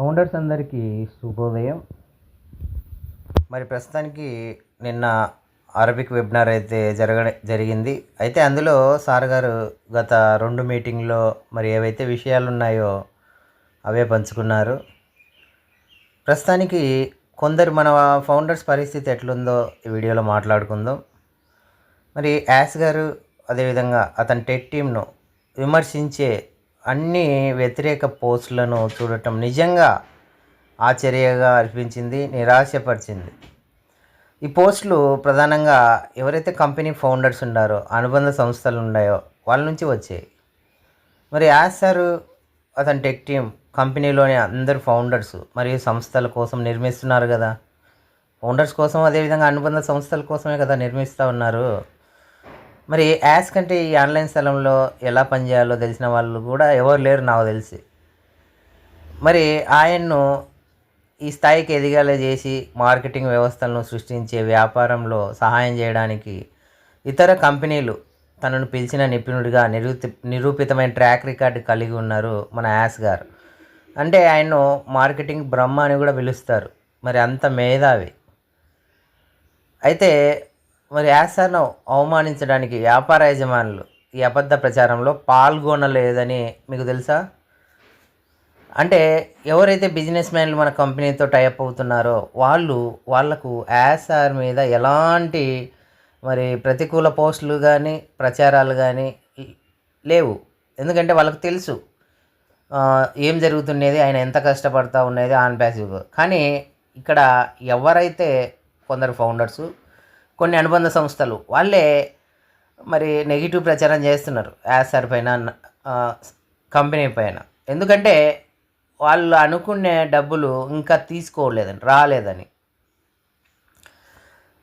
Founders అందరికీ శుభోదయం. మరి ప్రస్తుతానికి నిన్న అరబిక్ వెబినార్ అయితే జరగ జరిగింది. అయితే అందులో సార్ గారు గత రెండు మీటింగ్లో మరి ఏవైతే విషయాలు ఉన్నాయో అవే పంచుకున్నారు. ప్రస్తుతానికి కొందరు మన ఫౌండర్స్ పరిస్థితి ఎట్లుందో ఈ వీడియోలో మాట్లాడుకుందాం. మరి యాస్ గారు అదేవిధంగా అతని టెక్ టీంను విమర్శించే అన్ని వ్యతిరేక పోస్టులను చూడటం నిజంగా ఆశ్చర్యగా అనిపించింది నిరాశపరిచింది. ఈ పోస్టులు ప్రధానంగా ఎవరైతే కంపెనీ ఫౌండర్స్ ఉన్నారో అనుబంధ సంస్థలు ఉన్నాయో వాళ్ళ నుంచి వచ్చాయి. మరి యాస్ సార్ అతని టెక్ టీం కంపెనీలోని అందరు ఫౌండర్స్ మరియు సంస్థల కోసం నిర్మిస్తున్నారు కదా. ఫౌండర్స్ కోసం అదేవిధంగా అనుబంధ సంస్థల కోసమే కదా నిర్మిస్తూ ఉన్నారు. మరి యాస్ కంటే ఈ ఆన్లైన్ స్థలంలో ఎలా పనిచేయాలో తెలిసిన వాళ్ళు కూడా ఎవరు లేరు నాకు తెలిసి. మరి ఆయన్ను ఈ స్థాయికి ఎదిగేలా చేసి మార్కెటింగ్ వ్యవస్థలను సృష్టించే వ్యాపారంలో సహాయం చేయడానికి ఇతర కంపెనీలు తనను పిలిచిన నిపుణుడిగా నిరూపి నిరూపితమైన ట్రాక్ రికార్డు కలిగి ఉన్నారు మన యాస్ గారు. అంటే ఆయన్ను మార్కెటింగ్ బ్రహ్మ అని కూడా పిలుస్తారు. మరి అంత మేధావి. అయితే మరి యాసను అవమానించడానికి వ్యాపార యజమానులు ఈ అబద్ధ ప్రచారంలో పాల్గొనలేదని మీకు తెలుసా? అంటే ఎవరైతే బిజినెస్ మ్యాన్లు మన కంపెనీతో టైఅప్ అవుతున్నారో వాళ్ళు వాళ్ళకు యాసార్ మీద ఎలాంటి మరి ప్రతికూల పోస్టులు కానీ ప్రచారాలు కానీ లేవు. ఎందుకంటే వాళ్ళకు తెలుసు ఏం జరుగుతున్నది ఆయన ఎంత కష్టపడతా ఉన్నది ఆన్ ప్యాసివ్ కానీ ఇక్కడ ఎవరైతే కొందరు ఫౌండర్స్ కొన్ని అనుబంధ సంస్థలు వాళ్ళే మరి నెగిటివ్ ప్రచారం చేస్తున్నారు యాసర్ పైన కంపెనీ పైన. ఎందుకంటే వాళ్ళు అనుకునే డబ్బులు ఇంకా తీసుకోలేదని రాలేదని.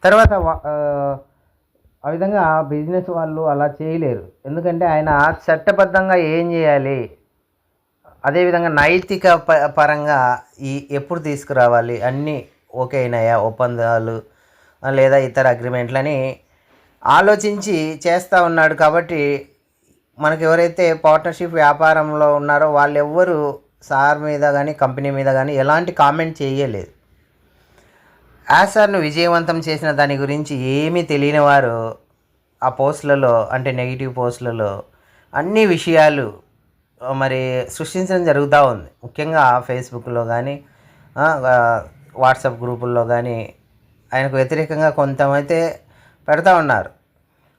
తర్వాత ఆ, విధంగా బిజినెస్ వాళ్ళు అలా చేయలేరు. ఎందుకంటే ఆయన చట్టబద్ధంగా ఏం చేయాలి? అదేవిధంగా నైతిక ప- పరంగా ఈ ఎప్పుడు తీసుకురావాలి? అన్నీ ఓకే అయినాయా? ఒప్పందాలు లేదా ఇతర అగ్రిమెంట్లని ఆలోచించి చేస్తూ ఉన్నాడు కాబట్టి మనకు ఎవరైతే పార్ట్నర్షిప్ వ్యాపారంలో ఉన్నారో వాళ్ళు ఎవ్వరు సార్ మీద కానీ కంపెనీ మీద కానీ ఎలాంటి కామెంట్ చేయలేదు. యాసార్ను విజయవంతం చేసిన దాని గురించి ఏమీ తెలియని వారు ఆ పోస్టులలో అంటే నెగిటివ్ పోస్టులలో అన్ని విషయాలు మరి సృష్టించడం జరుగుతూ ఉంది. ముఖ్యంగా ఫేస్బుక్లో కానీ వాట్సాప్ గ్రూపుల్లో కానీ ఆయనకు వ్యతిరేకంగా కొంతమైతే పెడతా ఉన్నారు.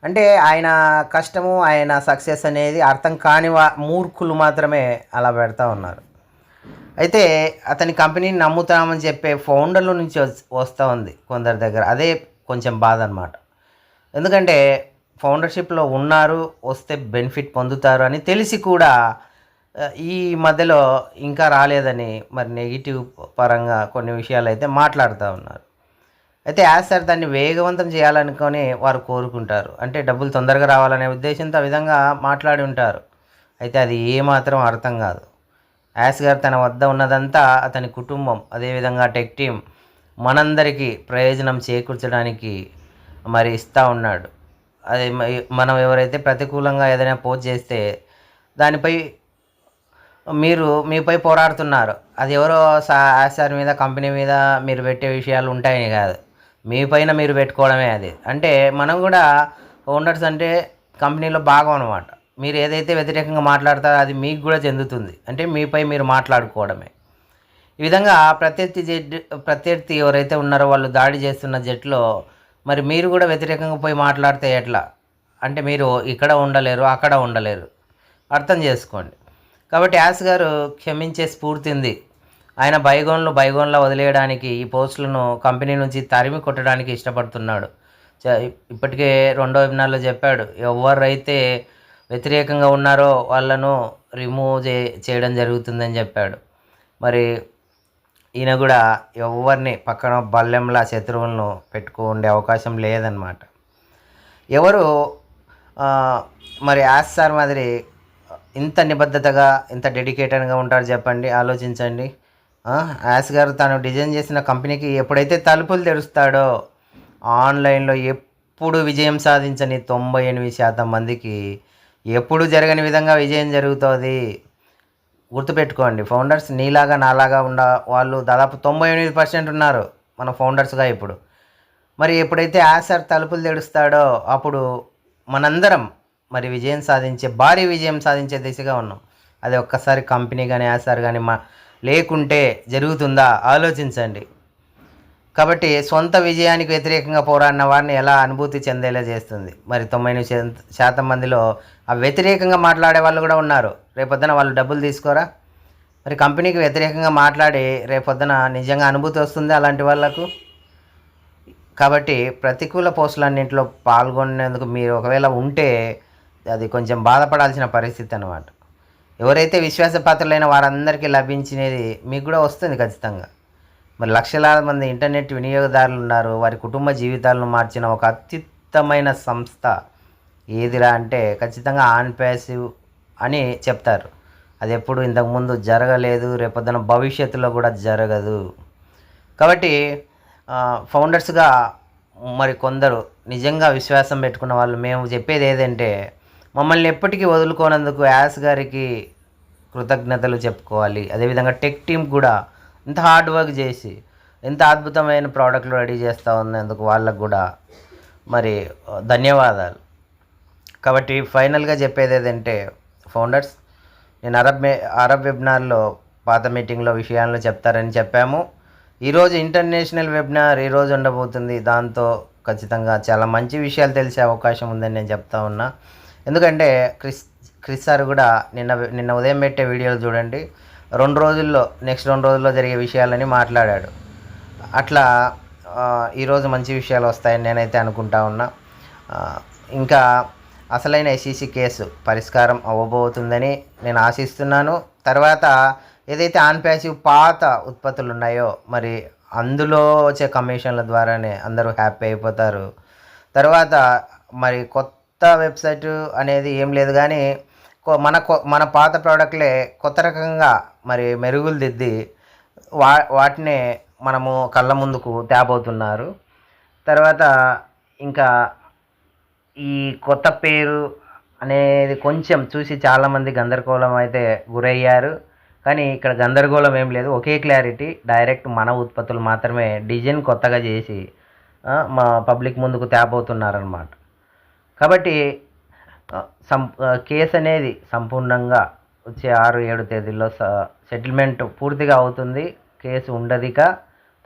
అంటే ఆయన కష్టము ఆయన సక్సెస్ అనేది అర్థం కాని వా మూర్ఖులు మాత్రమే అలా పెడతా ఉన్నారు. అయితే అతని కంపెనీని నమ్ముతామని చెప్పే ఫౌండర్ల నుంచి వస్తూ ఉంది కొందరి దగ్గర. అదే కొంచెం బాధ అనమాట ఎందుకంటే ఫౌండర్షిప్లో ఉన్నారు వస్తే బెనిఫిట్ పొందుతారు అని తెలిసి కూడా ఈ మధ్యలో ఇంకా రాలేదని మరి నెగిటివ్ పరంగా కొన్ని విషయాలు అయితే మాట్లాడుతూ ఉన్నారు. అయితే యాజ్ సార్ దాన్ని వేగవంతం చేయాలనుకొని వారు కోరుకుంటారు. అంటే డబ్బులు తొందరగా రావాలనే ఉద్దేశంతో ఆ విధంగా మాట్లాడి ఉంటారు. అయితే అది ఏమాత్రం అర్థం కాదు. యాస్ గారు తన వద్ద ఉన్నదంతా అతని కుటుంబం అదేవిధంగా టెక్ టీం మనందరికీ ప్రయోజనం చేకూర్చడానికి మరి ఇస్తూ ఉన్నాడు. అది మనం ఎవరైతే ప్రతికూలంగా ఏదైనా పోస్ట్ చేస్తే దానిపై మీరు మీపై పోరాడుతున్నారు. అది ఎవరో సా- సార్ మీద కంపెనీ మీద మీరు పెట్టే విషయాలు ఉంటాయని కాదు. మీ పైన మీరు పెట్టుకోవడమే అది. అంటే మనం కూడా ఓనర్స్ అంటే కంపెనీలో భాగం అనమాట మీరు ఏదైతే వ్యతిరేకంగా మాట్లాడతారో అది మీకు కూడా చెందుతుంది. అంటే మీపై మీరు మాట్లాడుకోవడమే. ఈ విధంగా ప్రత్యర్థి జెడ్ ప్రత్యర్థి ఎవరైతే ఉన్నారో వాళ్ళు దాడి చేస్తున్న జట్లో మరి మీరు కూడా వ్యతిరేకంగా పోయి మాట్లాడితే ఎట్లా? అంటే మీరు ఇక్కడ ఉండలేరు అక్కడ ఉండలేరు. అర్థం చేసుకోండి. కాబట్టి యాస్ గారు క్షమించే స్ఫూర్తి ఉంది. ఆయన బైగోన్లు బైగోన్లా వదిలేయడానికి ఈ పోస్టులను కంపెనీ నుంచి తరిమి కొట్టడానికి ఇష్టపడుతున్నాడు. ఇప్పటికే రెండో వెబినార్లో చెప్పాడు ఎవరైతే వ్యతిరేకంగా ఉన్నారో వాళ్ళను రిమూవ్ చే చేయడం జరుగుతుందని చెప్పాడు. మరి ఈయన కూడా ఎవరిని పక్కన బల్లెంలా శత్రువులను పెట్టుకు ఉండే అవకాశం లేదనమాట ఎవరు మరి యాస్ సార్ మాదిరి ఇంత నిబద్ధతగా ఇంత డెడికేటెడ్గా ఉంటారు చెప్పండి ఆలోచించండి. యాస్ గారు తాను డిజైన్ చేసిన కంపెనీకి ఎప్పుడైతే తలుపులు తెరుస్తాడో ఆన్లైన్లో ఎప్పుడు విజయం సాధించని తొంభై ఎనిమిది శాతం మందికి ఎప్పుడు జరగని విధంగా విజయం జరుగుతుంది గుర్తుపెట్టుకోండి. ఫౌండర్స్ నీలాగా నాలాగా ఉన్న వాళ్ళు దాదాపు తొంభై ఎనిమిది పర్సెంట్ ఉన్నారు మన ఫౌండర్స్గా ఇప్పుడు. మరి ఎప్పుడైతే యాసర్ తలుపులు తెడుస్తాడో అప్పుడు మనందరం మరి విజయం సాధించే భారీ విజయం సాధించే దిశగా ఉన్నాం. అది ఒక్కసారి కంపెనీ కానీ యాసర్ కానీ మా లేకుంటే జరుగుతుందా? ఆలోచించండి. కాబట్టి సొంత విజయానికి వ్యతిరేకంగా పోరాడిన వారిని ఎలా అనుభూతి చెందేలా చేస్తుంది? మరి తొంభై ఎనిమిది శాతం- మందిలో ఆ వ్యతిరేకంగా మాట్లాడే వాళ్ళు కూడా ఉన్నారు. రేపొద్దున వాళ్ళు డబ్బులు తీసుకోరా? మరి కంపెనీకి వ్యతిరేకంగా మాట్లాడి రేపొద్దున నిజంగా అనుభూతి వస్తుంది అలాంటి వాళ్ళకు? కాబట్టి ప్రతికూల పోస్టులన్నింటిలో పాల్గొనేందుకు మీరు ఒకవేళ ఉంటే అది కొంచెం బాధపడాల్సిన పరిస్థితి అన్నమాట. ఎవరైతే విశ్వాసపాత్రులైన వారందరికీ లభించినది మీకు కూడా వస్తుంది ఖచ్చితంగా. మరి లక్షలాది మంది ఇంటర్నెట్ వినియోగదారులు ఉన్నారు వారి కుటుంబ జీవితాలను మార్చిన ఒక అత్యుత్తమైన సంస్థ ఏదిరా అంటే ఖచ్చితంగా ఆన్ ప్యాసివ్ అని చెప్తారు. అది ఎప్పుడు ఇంతకుముందు జరగలేదు రేపొద్దున భవిష్యత్తులో కూడా జరగదు. కాబట్టి ఫౌండర్స్గా మరి కొందరు నిజంగా విశ్వాసం పెట్టుకున్న వాళ్ళు మేము చెప్పేది ఏదంటే మమ్మల్ని ఎప్పటికీ వదులుకోనందుకు యాస్ గారికి కృతజ్ఞతలు చెప్పుకోవాలి. అదేవిధంగా టెక్ టీం కూడా ఇంత హార్డ్ వర్క్ చేసి ఎంత అద్భుతమైన ప్రోడక్ట్లు రెడీ చేస్తూ ఉన్నందుకు వాళ్ళకు కూడా మరి ధన్యవాదాలు. కాబట్టి ఫైనల్గా చెప్పేది ఏదంటే ఫౌండర్స్ నేను అరబ్ మే అరబ్ వెబినార్లో పాత మీటింగ్లో విషయాలను చెప్తారని చెప్పాము. ఈరోజు ఇంటర్నేషనల్ వెబినార్ ఈరోజు ఉండబోతుంది. దాంతో ఖచ్చితంగా చాలా మంచి విషయాలు తెలిసే అవకాశం ఉందని నేను చెప్తా ఉన్నా. ఎందుకంటే క్రిస్ క్రిస్ సార్ కూడా నిన్న నిన్న ఉదయం పెట్టే వీడియోలు చూడండి. రెండు రోజుల్లో నెక్స్ట్ రెండు రోజుల్లో జరిగే విషయాలని మాట్లాడాడు. అట్లా ఈరోజు మంచి విషయాలు వస్తాయని నేనైతే అనుకుంటా ఉన్నా. ఇంకా అసలైన ఎస్ఈసి కేసు పరిష్కారం అవ్వబోతుందని నేను ఆశిస్తున్నాను. తర్వాత ఏదైతే ఆన్ ప్యాసివ్ పాత ఉత్పత్తులు ఉన్నాయో మరి అందులో వచ్చే కమిషన్ల ద్వారానే అందరూ హ్యాపీ అయిపోతారు. తర్వాత మరి కొత్త కొత్త వెబ్సైట్ అనేది ఏం లేదు కానీ కొ- మన కొ- మన పాత ప్రోడక్ట్లే కొత్త రకంగా మరి మెరుగులు దిద్ది వా వాటినే మనము కళ్ళ ముందుకు తేబోతున్నారు తర్వాత ఇంకా ఈ కొత్త పేరు అనేది కొంచెం చూసి చాలామంది గందరగోళం అయితే గురయ్యారు. కానీ ఇక్కడ గందరగోళం ఏం లేదు. ఒకే క్లారిటీ డైరెక్ట్ మన ఉత్పత్తులు మాత్రమే డిజైన్ కొత్తగా చేసి మా పబ్లిక్ ముందుకు తేబోతున్నారనమాట కాబట్టి సం కేసు అనేది సంపూర్ణంగా వచ్చే ఆరు ఏడు తేదీల్లో సెటిల్మెంట్ పూర్తిగా అవుతుంది. కేసు ఉండదిక.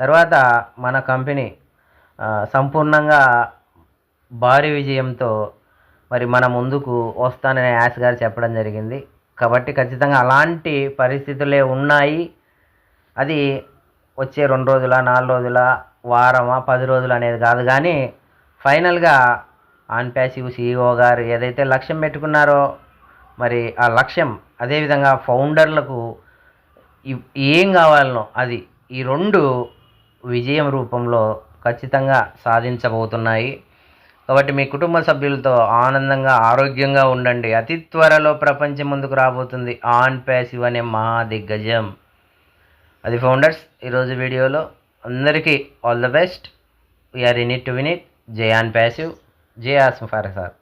తర్వాత మన కంపెనీ సంపూర్ణంగా భారీ విజయంతో మరి మన ముందుకు వస్తానని యాస్ గారు చెప్పడం జరిగింది. కాబట్టి ఖచ్చితంగా అలాంటి పరిస్థితులే ఉన్నాయి. అది వచ్చే రెండు రోజుల నాలుగు రోజుల వారమా పది రోజులు అనేది కాదు. కానీ ఫైనల్గా ఆన్ ప్యాసివ్ సిఇఓ గారు ఏదైతే లక్ష్యం పెట్టుకున్నారో మరి ఆ లక్ష్యం అదేవిధంగా ఫౌండర్లకు ఏం కావాలనో అది ఈ రెండు విజయం రూపంలో ఖచ్చితంగా సాధించబోతున్నాయి. కాబట్టి మీ కుటుంబ సభ్యులతో ఆనందంగా ఆరోగ్యంగా ఉండండి. అతి త్వరలో ప్రపంచం ముందుకు రాబోతుంది. ఆన్ ప్యాసివ్ అనే మహా దిగ్గజం. అది ఫౌండర్స్ ఈరోజు వీడియోలో అందరికీ all the best. We're in it to win it J on passive. J awesome for sir